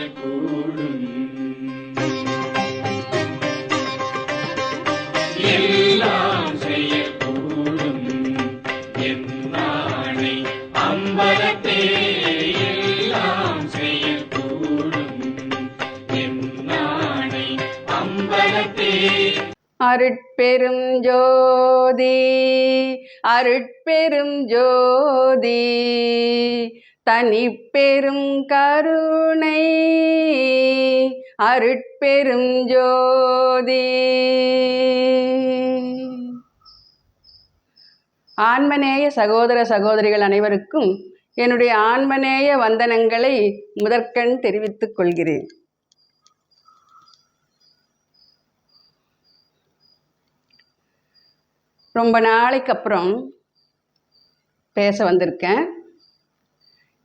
செயல் கூடும். எல்லாம் செயல் கூடும். என்னானை அம்பலத்தே எல்லாம் செயல் கூடும். என்னானை அம்பலத்தே. அருட்பெரும் ஜோதி அருட்பெரும் ஜோதி தனிப்பெரும் கருணை அருட்பெரும் ஜோதி. ஆன்மநேய சகோதர சகோதரிகள் அனைவருக்கும் என்னுடைய ஆன்மநேய வந்தனங்களை முதற்கண் தெரிவித்துக் கொள்கிறேன். ரொம்ப நாளைக்கு அப்புறம் பேச வந்திருக்கேன்.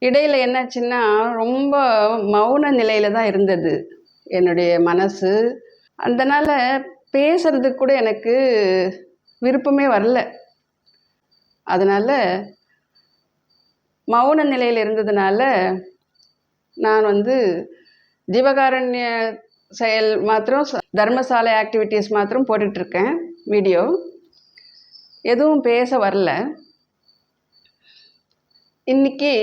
இடையில் என்னாச்சுன்னா ரொம்ப மௌன நிலையில் தான் இருந்தது என்னுடைய மனசு. அதனால் பேசுறதுக்கு கூட எனக்கு விருப்பமே வரல. அதனால் மௌன நிலையில் இருந்ததுனால நான் வந்து ஜீவகாரண்ய செயல் மாத்திரம் தர்மசாலை ஆக்டிவிட்டீஸ் மாத்திரம் போட்டுட்ருக்கேன் வீடியோ எதுவும் பேச வரல. இன்னைக்கு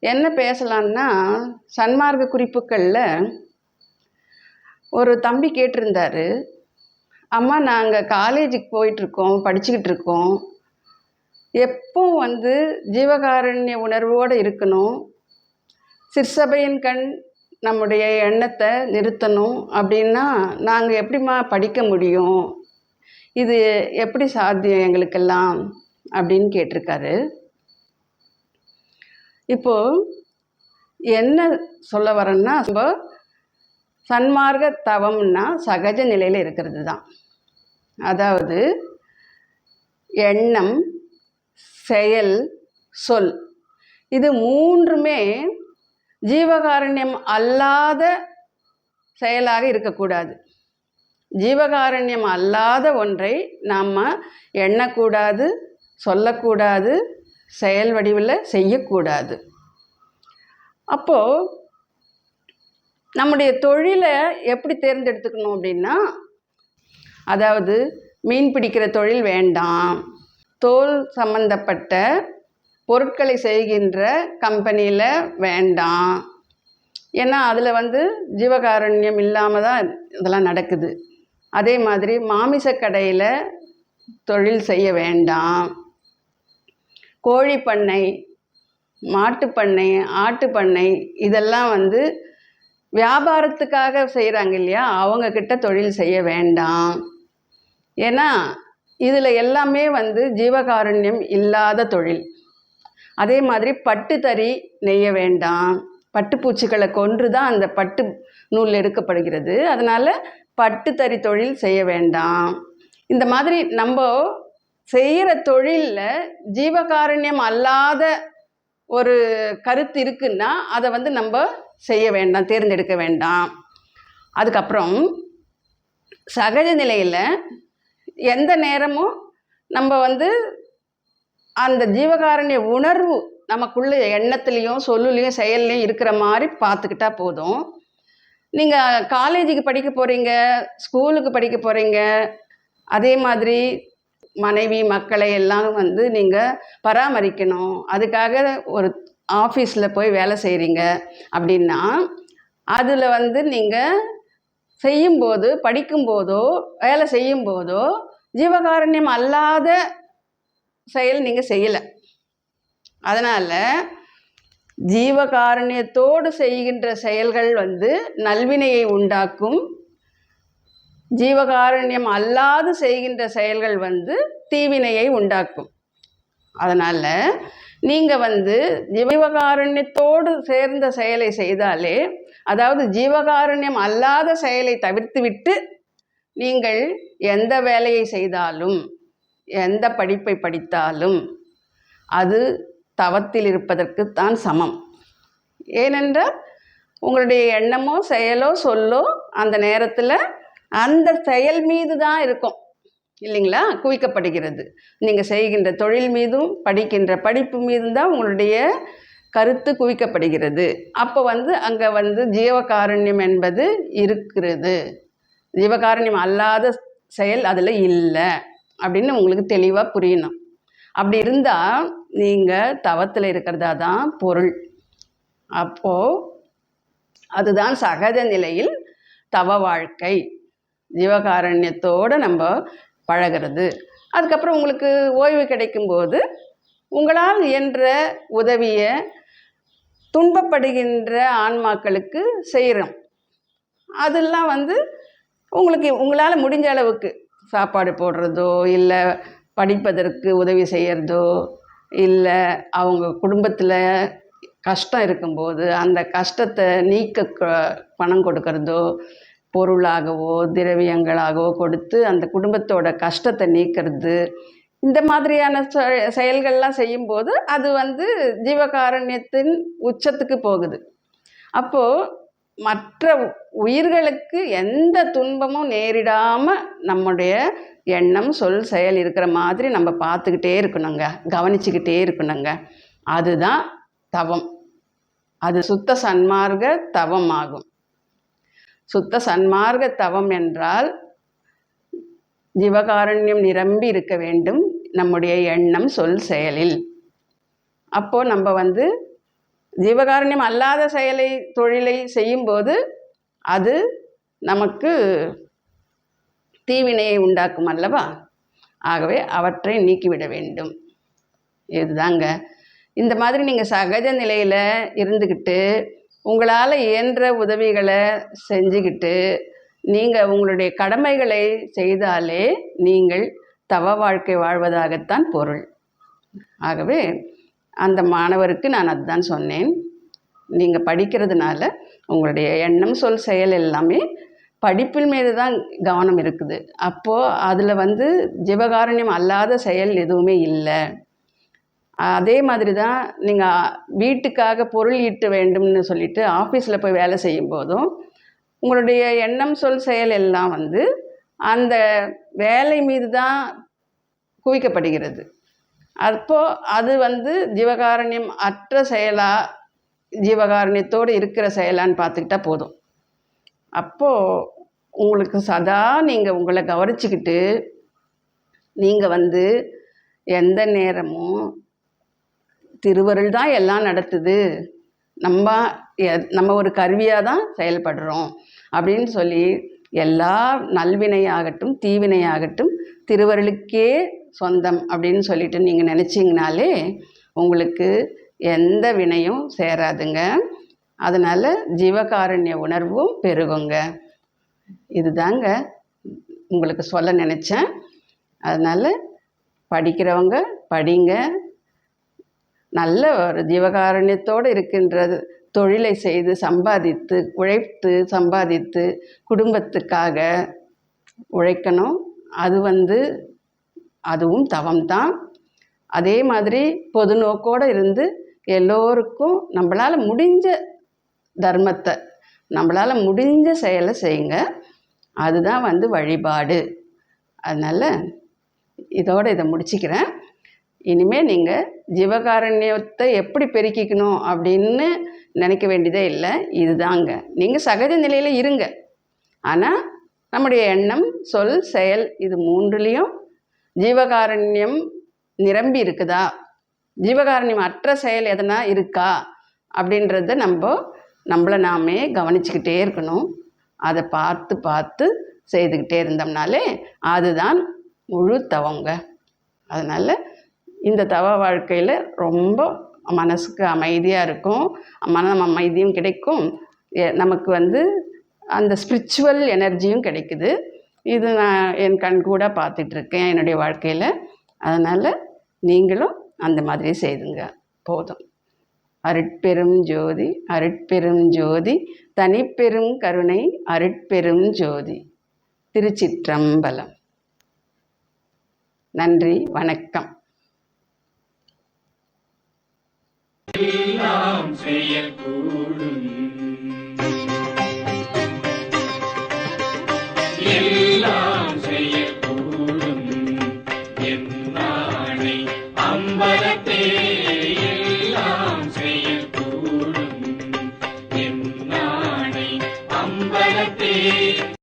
என்ன பேசலான்னா சன்மார்க்க குறிப்புகளில் ஒரு தம்பி கேட்டிருந்தாரு. அம்மா நாங்கள் காலேஜுக்கு போயிட்டுருக்கோம் படிச்சுக்கிட்டு இருக்கோம் எப்பவும் வந்து ஜீவகாருண்ய உணர்வோடு இருக்கணும். சிற்சபையின் கண் நம்முடைய எண்ணத்தை நிறுத்தணும். அப்படின்னா நாங்கள் எப்படிம்மா படிக்க முடியும்? இது எப்படி சாத்தியம் எங்களுக்கெல்லாம்? அப்படின்னு கேட்டிருக்காரு. இப்போ என்ன சொல்ல வரேன்னா நம்ம சன்மார்க்க தவம்னா சகஜ நிலையில் இருக்கிறது தான் அதாவது எண்ணம் செயல் சொல் இது மூன்றுமே ஜீவகாருண்யம் அல்லாத செயலாக இருக்கக்கூடாது. ஜீவகாருண்யம் அல்லாத ஒன்றை நாம் எண்ணக்கூடாது சொல்லக்கூடாது செயல் வடிவில் செய்யக்கூடாது. அப்போது நம்முடைய தொழிலை எப்படி தேர்ந்தெடுத்துக்கணும் அப்படின்னா அதாவது மீன் பிடிக்கிற தொழில் வேண்டாம். தோல் சம்பந்தப்பட்ட பொருட்களை செய்கின்ற கம்பெனியில் வேண்டாம். ஏன்னா அதில் வந்து ஜீவகாருண்யம் இல்லாமல் தான் இதெல்லாம் நடக்குது. அதே மாதிரி மாமிச கடையில் தொழில் செய்ய வேண்டாம். கோழி பண்ணை மாட்டுப்பண்ணை ஆட்டுப்பண்ணை பண்ணை இதெல்லாம் வந்து வியாபாரத்துக்காக செய்கிறாங்க இல்லையா? அவங்கக்கிட்ட தொழில் செய்ய வேண்டாம். ஏன்னா இதில் எல்லாமே வந்து ஜீவகாருண்யம் இல்லாத தொழில். அதே மாதிரி பட்டு தறி நெய்ய வேண்டாம். பட்டுப்பூச்சிகளை கொன்று தான் அந்த பட்டு நூல் எடுக்கப்படுகிறது. அதனால் பட்டு தறி தொழில் செய்ய வேண்டாம். இந்த மாதிரி நம்ம செய்கிற தொழிலில் ஜீவகாருண்யம் அல்லாத ஒரு கருத்து இருக்குன்னா அதை வந்து நம்ம செய்ய வேண்டாம் தேர்ந்தெடுக்க வேண்டாம். அதுக்கப்புறம் சகஜ நிலையில் எந்த நேரமும் நம்ம வந்து அந்த ஜீவகாரண்ய உணர்வு நமக்குள்ள எண்ணத்துலேயும் சொல்லுலேயும் செயல்லையும் இருக்கிற மாதிரி பார்த்துக்கிட்டா போதும். நீங்கள் காலேஜுக்கு படிக்க போகிறீங்க ஸ்கூலுக்கு படிக்க போகிறீங்க அதே மாதிரி மனைவி மக்களை எல்லாம் வந்து நீங்கள் பராமரிக்கணும். அதுக்காக ஒரு ஆஃபீஸில் போய் வேலை செய்கிறீங்க அப்படின்னா அதில் வந்து நீங்கள் செய்யும்போது படிக்கும்போதோ வேலை செய்யும்போதோ ஜீவகாருண்யம் அல்லாத செயல் நீங்கள் செய்யலை. அதனால் ஜீவகாருண்யத்தோடு செய்கின்ற செயல்கள் வந்து நல்வினையை உண்டாக்கும் ஜீவகாருண்யம் அல்லாது செய்கின்ற செயல்கள் வந்து தீவினையை உண்டாக்கும். அதனால் நீங்கள் வந்து ஜீவகாருண்யத்தோடு சேர்ந்த செயலை செய்தாலே அதாவது ஜீவகாருண்யம் அல்லாத செயலை தவிர்த்துவிட்டு நீங்கள் எந்த வேலையை செய்தாலும் எந்த படிப்பை படித்தாலும் அது தவத்தில் இருப்பதற்கு தான் சமம். ஏனென்றால் உங்களுடைய எண்ணமோ செயலோ சொல்லோ அந்த நேரத்தில் அந்த செயல் மீது தான் இருக்கும். இல்லைங்களா? குவிக்கப்படுகிறது. நீங்கள் செய்கின்ற தொழில் மீதும் படிக்கின்ற படிப்பு மீதும் தான் உங்களுடைய கருத்து குவிக்கப்படுகிறது. அப்போ வந்து அங்கே வந்து ஜீவகாருண்யம் என்பது இருக்கிறது. ஜீவகாருண்யம் அல்லாத செயல் அதில் இல்லை அப்படின்னு உங்களுக்கு தெளிவாக புரியணும். அப்படி இருந்தால் நீங்கள் தவத்தில் இருக்கிறதா தான் பொருள். அப்போது அதுதான் சகஜ நிலையில் தவ வாழ்க்கை. ஜீவகாரண்யத்தோடு நம்ம பழகிறது. அதுக்கப்புறம் உங்களுக்கு ஓய்வு கிடைக்கும்போது உங்களால் என்ற உதவியை துன்பப்படுகின்ற ஆன்மாக்களுக்கு செய்கிறோம் அதெல்லாம் வந்து உங்களுக்கு உங்களால் முடிஞ்ச அளவுக்கு சாப்பாடு போடுறதோ இல்லை படிப்பதற்கு உதவி செய்கிறதோ இல்லை அவங்க குடும்பத்தில் கஷ்டம் இருக்கும்போது அந்த கஷ்டத்தை நீக்க பணம் கொடுக்கறதோ பொருளாகவோ திரவியங்களாகவோ கொடுத்து அந்த குடும்பத்தோட கஷ்டத்தை நீக்கிறது. இந்த மாதிரியான செ- செயல்கள்லாம் செய்யும்போது அது வந்து ஜீவகாருண்யத்தின் உச்சத்துக்கு போகுது. அப்போது மற்ற உயிர்களுக்கு எந்த துன்பமும் நேரிடாமல் நம்முடைய எண்ணம் சொல் செயல் இருக்கிற மாதிரி நம்ம பார்த்துக்கிட்டே இருக்கணுங்க. கவனிச்சுக்கிட்டே இருக்கணுங்க. அதுதான் தவம். அது சுத்த சன்மார்க்க தவம் ஆகும். சுத்த சன்மார்க்க தவம் என்றால் ஜீவகாருண்யம் நிரம்பி இருக்க வேண்டும் நம்முடைய எண்ணம் சொல் செயலில். அப்போ நம்ம வந்து ஜீவகாருண்யம் அல்லாத செயலை தொழிலை செய்யும்போது அது நமக்கு தீவினையை உண்டாக்கும் அல்லவா? ஆகவே அவற்றை நீக்கிவிட வேண்டும். இதுதாங்க. இந்த மாதிரி நீங்கள் சகஜ நிலையில் இருந்துக்கிட்டு உங்களால் இயன்ற உதவிகளை செஞ்சுக்கிட்டு நீங்கள் உங்களுடைய கடமைகளை செய்தாலே நீங்கள் தவ வாழ்க்கை வாழ்வதாகத்தான் பொருள். ஆகவே அந்த மாணவருக்கு நான் அதுதான் சொன்னேன். நீங்கள் படிக்கிறதுனால உங்களுடைய எண்ணம் சொல் செயல் எல்லாமே படிப்பில் மீது தான் கவனம் இருக்குது. அப்போது அதில் வந்து ஜீவகாரண்யம் அல்லாத செயல் எதுவுமே இல்லை. அதே மாதிரி தான் நீங்கள் வீட்டுக்காக பொருள் ஈட்ட வேண்டும்னு சொல்லிட்டு ஆஃபீஸில் போய் வேலை செய்யும் போதும் உங்களுடைய எண்ணம் சொல் செயல் எல்லாம் வந்து அந்த வேலை மீது தான் குவிக்கப்படுகிறது. அப்போது அது வந்து ஜீவகாரண்யம் அற்ற செயலா ஜீவகாரண்யத்தோடு இருக்கிற செயலான்னு பார்த்துக்கிட்டா போதும். அப்போது உங்களுக்கு சதா நீங்கள் உங்களை கவனிச்சுக்கிட்டு நீங்கள் வந்து எந்த நேரமும் திருவருள் தான் எல்லாம் நடத்துது. நம்ம எ- நம்ம ஒரு கருவியாக தான் செயல்படுறோம் அப்படின்னு சொல்லி எல்லா நல்வினையாகட்டும் தீவினையாகட்டும் திருவருளுக்கே சொந்தம் அப்படின்னு சொல்லிட்டு நீங்கள் நினச்சிங்கனாலே உங்களுக்கு எந்த வினையும் சேராதுங்க. அதனால் ஜீவகாருண்ய உணர்வும் பெருகுங்க. இதுதாங்க உங்களுக்கு சொல்ல நினச்சேன். அதனால் படிக்கிறவங்க படிங்க. நல்ல ஒரு ஜீவகாருண்யத்தோடு இருக்கின்றது. தொழிலை செய்து சம்பாதித்து உழைத்து சம்பாதித்து குடும்பத்துக்காக உழைக்கணும். அது வந்து அதுவும் தவம்தான் அதே மாதிரி பொது நோக்கோடு இருந்து எல்லோருக்கும் நம்மளால் முடிஞ்ச தர்மத்தை நம்மளால் முடிஞ்ச செயலை செய்யுங்க. அதுதான் வந்து வழிபாடு. அதனால் இதோடு இதை முடிச்சுக்கிறேன். இனிமேல் நீங்கள் ஜீவகாருண்யத்தை எப்படி பெருக்கிக்கணும் அப்படின்னு நினைக்க வேண்டியதே இல்லை. இதுதாங்க. நீங்கள் சகஜ நிலையில் இருங்க. ஆனால் நம்முடைய எண்ணம் சொல் செயல் இது மூன்றுலேயும் ஜீவகாருண்யம் நிரம்பி இருக்குதா? ஜீவகாருண்யம் அற்ற செயல் எதனா இருக்கா? அப்படின்றத நம்ம நம்மளை நாமே கவனிச்சுக்கிட்டே இருக்கணும். அதை பார்த்து பார்த்து செய்துக்கிட்டே இருந்தோம்னாலே அதுதான் முழு தவங்க. அதனால் இந்த தவ வாழ்க்கையில் ரொம்ப மனசுக்கு அமைதியாக இருக்கும். மன அமைதியும் கிடைக்கும். எ- நமக்கு வந்து அந்த ஸ்பிரிச்சுவல் எனர்ஜியும் கிடைக்குது. இது நான் என் கண் கூட பார்த்துட்ருக்கேன் என்னுடைய வாழ்க்கையில். அதனால் நீங்களும் அந்த மாதிரி செய்துங்க. போதும். அருட்பெரும் ஜோதி அருட்பெரும் ஜோதி தனிப்பெரும் கருணை அருட்பெரும் ஜோதி. திருச்சிற்றம்பலம். நன்றி வணக்கம். எல்லாம் செய்யக்கூடும் எல்லாம்